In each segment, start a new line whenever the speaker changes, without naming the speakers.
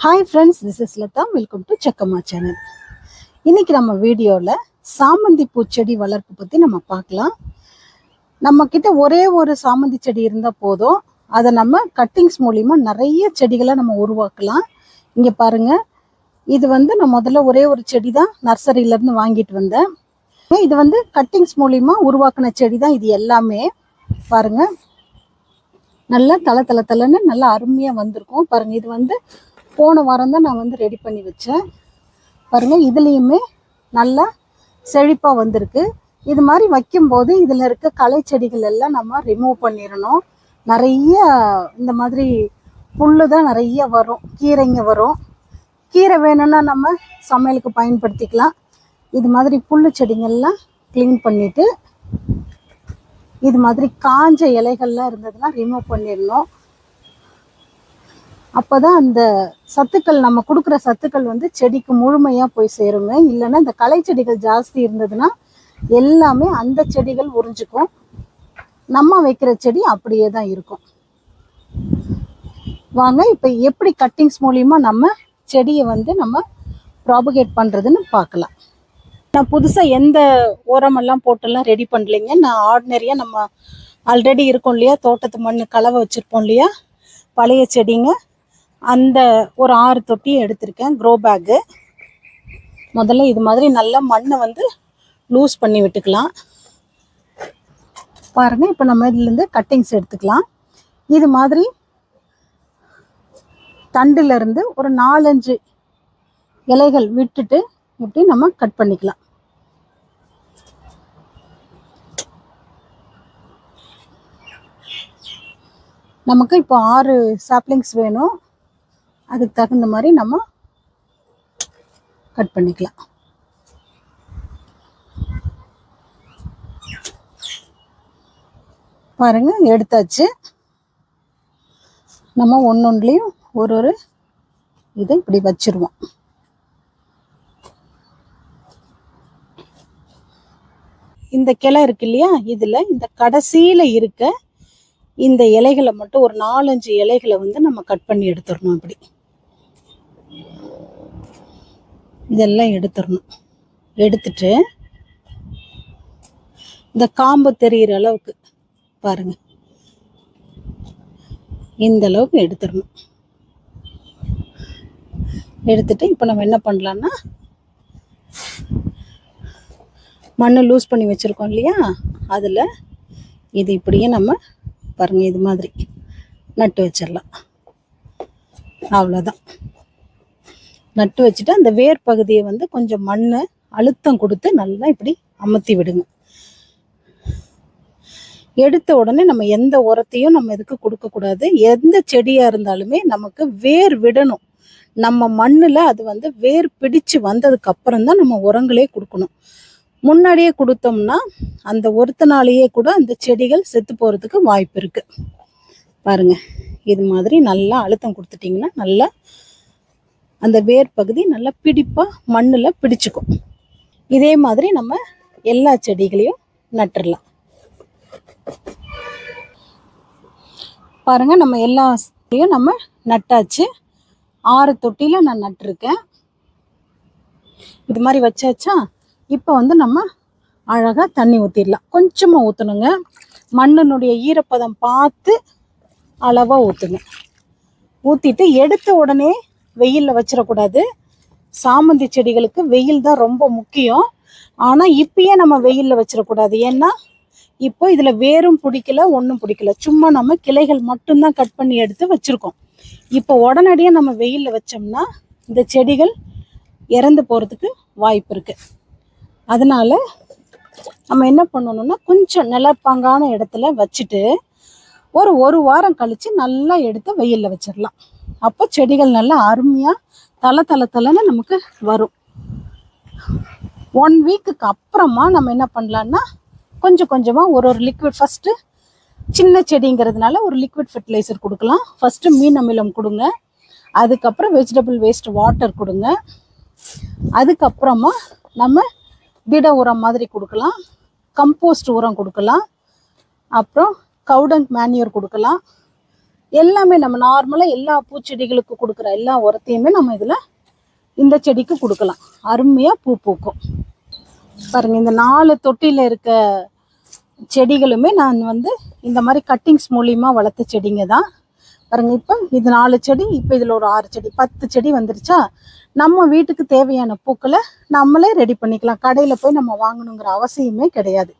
Hi friends this is Latha welcome to Chekkamma channel இன்றைக்கி நம்ம வீடியோவில் சாமந்தி பூச்செடி வளர்ப்பு பற்றி நம்ம பார்க்கலாம். நம்ம ஒரே ஒரு சாமந்தி செடி இருந்தால் போதும். அதை நம்ம கட்டிங்ஸ் மூலிமா நிறைய செடிகளை நம்ம உருவாக்கலாம். இங்கே பாருங்க. இது வந்து நான் முதல்ல ஒரே ஒரு செடி தான் நர்சரியிலேருந்து வாங்கிட்டு வந்தேன். இது வந்து கட்டிங்ஸ் மூலிமா உருவாக்கின செடி தான் இது எல்லாமே. பாருங்க. நல்லா தலை தலை தலைன்னு நல்லா அருமையாக வந்திருக்கும். பாருங்கள் இது வந்து போன வாரம் தான் நான் வந்து ரெடி பண்ணி வச்சேன். பாருங்கள் இதுலேயுமே நல்லா செழிப்பாக வந்திருக்கு. இது மாதிரி வைக்கும்போது இதில் இருக்க களை செடிகள் எல்லாம் நம்ம ரிமூவ் பண்ணிடணும். நிறைய இந்த மாதிரி புல்லு தான் நிறைய வரும் கீரைங்க வரும். கீரை வேணும்னா நம்ம சமையலுக்கு பயன்படுத்திக்கலாம். இது மாதிரி புல் செடிங்கள்லாம் க்ளீன் பண்ணிவிட்டு இது மாதிரி காஞ்ச இலைகள்லாம் இருந்ததுன்னா ரிமூவ் பண்ணிடணும். அப்போதான் அந்த சத்துக்கள் நம்ம கொடுக்குற சத்துக்கள் வந்து செடிக்கு முழுமையாக போய் சேருங்க. இல்லைன்னா இந்த களை செடிகள் ஜாஸ்தி இருந்ததுன்னா எல்லாமே அந்த செடிகள் உறிஞ்சிக்கும். நம்ம வைக்கிற செடி அப்படியே தான் இருக்கும். வாங்க இப்போ எப்படி கட்டிங்ஸ் மூலியமா நம்ம செடியை வந்து நம்ம ப்ராபகேட் பண்ணுறதுன்னு பார்க்கலாம். நான் புதுசாக எந்த உரமெல்லாம் போட்டெல்லாம் ரெடி பண்ணலைங்க. நான் ஆர்டினரியாக நம்ம ஆல்ரெடி இருக்கோம் இல்லையா? தோட்டத்து மண் கலவை வச்சுருப்போம் இல்லையா? பழைய செடிங்க. அந்த ஒரு ஆறு தொட்டியை எடுத்திருக்கேன் க்ரோ பேக்கு முதல்ல இது மாதிரி நல்லா மண்ணை வந்து லூஸ் பண்ணி விட்டுக்கலாம். பாருங்கள் இப்போ நம்ம இதுலேருந்து கட்டிங்ஸ் எடுத்துக்கலாம். இது மாதிரி தண்டுலேருந்து ஒரு நாலஞ்சு இலைகள் விட்டுட்டு இப்படி நம்ம கட் பண்ணிக்கலாம். நமக்கு இப்போ ஆறு சாப்ளிங்ஸ் வேணும். அதுக்கு தகுந்த மாதிரி நம்ம கட் பண்ணிக்கலாம். பாருங்க எடுத்தாச்சு. நம்ம ஒன்னொன்றுலையும் ஒரு ஒரு இதை இப்படி வச்சிருவோம். இந்த கிளை இருக்கு இல்லையா? இதுல இந்த கடைசியில இருக்க இந்த இலைகளை மட்டும் ஒரு நாலஞ்சு இலைகளை வந்து நம்ம கட் பண்ணி எடுத்துடணும் அப்படி. இதெல்லாம் எடுத்துடணும். எடுத்துட்டு இந்த காம்பு தெரிகிற அளவுக்கு பாருங்க. இந்த அளவுக்கு எடுத்துடணும். எடுத்துட்டு இப்போ நம்ம என்ன பண்ணலான்னா மண்ணை லூஸ் பண்ணி வச்சுருக்கோம் இல்லையா? அதில் இது இப்படியே நம்ம பாருங்கள் இது மாதிரி நட்டு வச்சிடலாம். அவ்வளோதான் நட்டு வச்சுட்டு அந்த வேர் பகுதியை வந்து கொஞ்சம் மண் அழுத்தம் கொடுத்து நல்லா இப்படி அமர்த்தி விடுங்க. எடுத்த உடனே நம்ம எந்த உரத்தையும் நம்ம இதுக்கு கொடுக்கக்கூடாது எந்த செடியாக இருந்தாலுமே நமக்கு வேர் விடணும். நம்ம மண்ணில் அது வந்து வேர் பிடிச்சு வந்ததுக்கு அப்புறம் தான் நம்ம உரங்களே கொடுக்கணும். முன்னாடியே கொடுத்தோம்னா அந்த ஒருத்தனாலேயே கூட அந்த செடிகள் செத்து போகிறதுக்கு வாய்ப்பு இருக்குது பாருங்கள் இது மாதிரி நல்லா அழுத்தம் கொடுத்துட்டிங்கன்னா நல்லா அந்த வேர் பகுதி நல்லா பிடிப்பாக மண்ணில் பிடிச்சிக்கும். இதே மாதிரி நம்ம எல்லா செடிகளையும் நட்டுடலாம் பாருங்க நம்ம எல்லா செடியும் நம்ம நட்டாச்சு. ஆறு தொட்டியில் நான் நட்டிருக்கேன். இது மாதிரி வச்சாச்சா? இப்போ வந்து நம்ம அழகாக தண்ணி ஊற்றிடலாம் கொஞ்சமாக ஊற்றணுங்க மண்ணினுடைய ஈரப்பதம் பார்த்து அளவாக ஊற்றுங்க ஊற்றிட்டு எடுத்த உடனே வெயிலில் வச்சிடக்கூடாது சாமந்தி செடிகளுக்கு வெயில் தான் ரொம்ப முக்கியம். ஆனால் இப்பயே நம்ம வெயிலில் வச்சிடக்கூடாது ஏன்னா இப்போ இதில் வேரும் பிடிக்கல ஒன்றும் பிடிக்கல. சும்மா நம்ம கிளைகள் மட்டும்தான் கட் பண்ணி எடுத்து வச்சுருக்கோம். இப்போ உடனடியாக நம்ம வெயிலில் வச்சோம்னா இந்த செடிகள் இறந்து போகிறதுக்கு வாய்ப்பு இருக்குது அதனால நம்ம என்ன பண்ணணும்னா கொஞ்சம் நிலப்பாங்கான இடத்துல வச்சுட்டு ஒரு ஒரு வாரம் கழித்து நல்லா எடுத்து வெயிலில் வச்சிடலாம் அப்போ செடிகள் நல்லா அருமையாக தலை தலை தலைன்னு நமக்கு வரும். ஒன் வீக்குக்கு அப்புறமா நம்ம என்ன பண்ணலான்னா கொஞ்சம் கொஞ்சமாக ஒரு ஒரு லிக்விட் ஃபஸ்ட்டு சின்ன செடிங்கிறதுனால ஒரு லிக்விட் ஃபெர்டிலைசர் கொடுக்கலாம். ஃபஸ்ட்டு மீன் அமிலம் கொடுங்க. அதுக்கப்புறம் வெஜிடபிள் வேஸ்ட் வாட்டர் கொடுங்க. அதுக்கப்புறமா நம்ம திட உரம் மாதிரி கொடுக்கலாம். கம்போஸ்ட் உரம் கொடுக்கலாம். அப்புறம் கவுடங் மேன்யூர் கொடுக்கலாம். எல்லாமே நம்ம நார்மலாக எல்லா பூச்செடிகளுக்கு கொடுக்குற எல்லா உரத்தையுமே நம்ம இதில் இந்த செடிக்கு கொடுக்கலாம். அருமையாக பூ பூக்கும். பாருங்கள் இந்த நாலு தொட்டியில் இருக்க செடிகளுமே நான் வந்து இந்த மாதிரி கட்டிங்ஸ் மூலியமாக வளர்த்த செடிங்க தான். பாருங்கள் இப்போ இது நாலு செடி இப்போ இதில் ஒரு ஆறு செடி பத்து செடி வந்துருச்சா? நம்ம வீட்டுக்கு தேவையான பூக்களை நம்மளே ரெடி பண்ணிக்கலாம். கடையில் போய் நம்ம வாங்கணுங்கிற அவசியமே கிடையாது.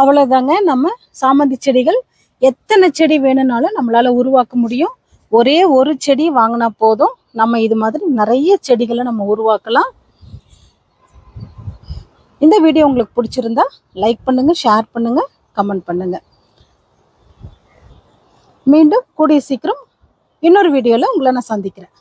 அவ்வளோதாங்க நம்ம சாமந்தி செடிகள். எத்தனை செடி வேணும்னாலும் நம்மளால உருவாக்க முடியும். ஒரே ஒரு செடி வாங்கினா போதும். நம்ம இது மாதிரி நிறைய செடிகளை நம்ம உருவாக்கலாம். இந்த வீடியோ உங்களுக்கு பிடிச்சிருந்தா லைக் பண்ணுங்கள் ஷேர் பண்ணுங்கள் கமெண்ட் பண்ணுங்கள் மீண்டும் கூடிய சீக்கிரம் இன்னொரு வீடியோவில் உங்களை நான் சந்திக்கிறேன்.